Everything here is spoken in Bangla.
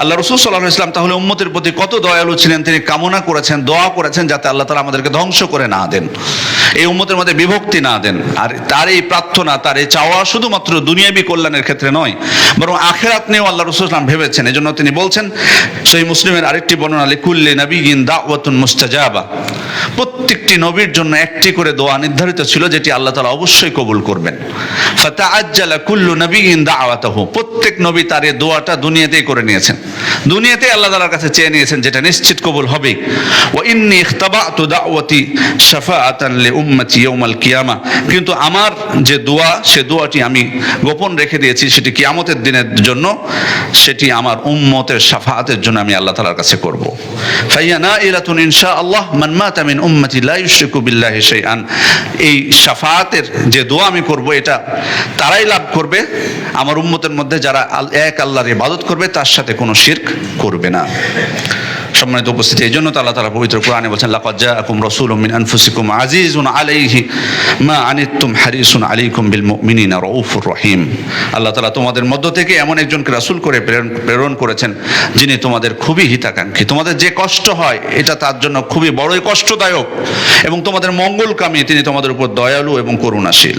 আল্লাহ রসুল সাল্লাহ ইসলাম তাহলে উম্মতের প্রতি কত দয়ালু ছিলেন, তিনি কামনা করেছেন, দোয়া করেছেন যাতে আল্লাহ তালা আমাদেরকে ধ্বংস করে না দেন। এই উম্মতের মধ্যে বিভক্তি না দেন। আর তার এই প্রার্থনা, তার এই চাওয়া শুধুমাত্র দুনিয়াবী কল্যাণের ক্ষেত্রে নয়, বরং আখেরাত নিয়েও আল্লাহ রসুল ইসলাম ভেবেছেন। এই জন্য তিনি বলছেন সেই মুসলিমের আরেকটি বর্ণনা, লিকুল্লি নবী ইন দাওয়াতুন মুস্তাজাবা। প্রত্যেকটি নবীর জন্য একটি করে দোয়া নির্ধারিত ছিল, যেটি আল্লাহ তালা অবশ্যই কবুল করবেন। ফাতা কুল্লু নবী ইন দাওয়াতাহু প্রত্যেক নবী তার এই দোয়াটা দুনিয়াতেই করে নিয়েছেন। দুনিয়াতে আল্লাহ তালার কাছে চেয়ে নিয়েছেন যেটা নিশ্চিত কবুল হবে ও ইন্নি ইখতাবাতু দাওয়াতি শাফাআতান লি উম্মতি ইয়াউমাল কিয়ামা। কিন্তু আমার যে দোয়া, সে দোয়াটি আমি গোপন রেখে দিয়েছি, সেটি কিয়ামতের দিনের জন্য, সেটি আমার উম্মতের শাফাআতের জন্য আমি আল্লাহ তাআলার কাছে করব। ফাইয়া নাইলাতুন ইনশাআল্লাহ, মান মাতা মিন উম্মতি লা ইউশরিকু আন এই সাফাতের যে দোয়া আমি করব, এটা তারাই লাভ করবে। আমার উম্মতের মধ্যে যারা এক আল্লাহর ইবাদত করবে, তার সাথে কোনো শির্ক করবে না। সম্মানিত উপস্থিতি, এই জন্য আল্লাহ তালা পবিত্র কোরআনে বলছেন, লাকাদ জাআকুম রাসূলুম মিন আনফুসিকুম আজিজুন আলাইহি মা আনিতুম হারিসুন আলাইকুম বিল মুমিনিনা রাউফুর রহিম। আল্লাহ তালা তোমাদের মধ্য থেকে এমন একজনকে রাসুল করে প্রেরণ প্রেরণ করেছেন, যিনি তোমাদের খুবই হিতাকাঙ্ক্ষী। তোমাদের যে কষ্ট হয়, এটা তার জন্য খুবই বড়ই কষ্টদায়ক এবং তোমাদের মঙ্গলকামী। তিনি তোমাদের উপর দয়ালু এবং করুণাশীল।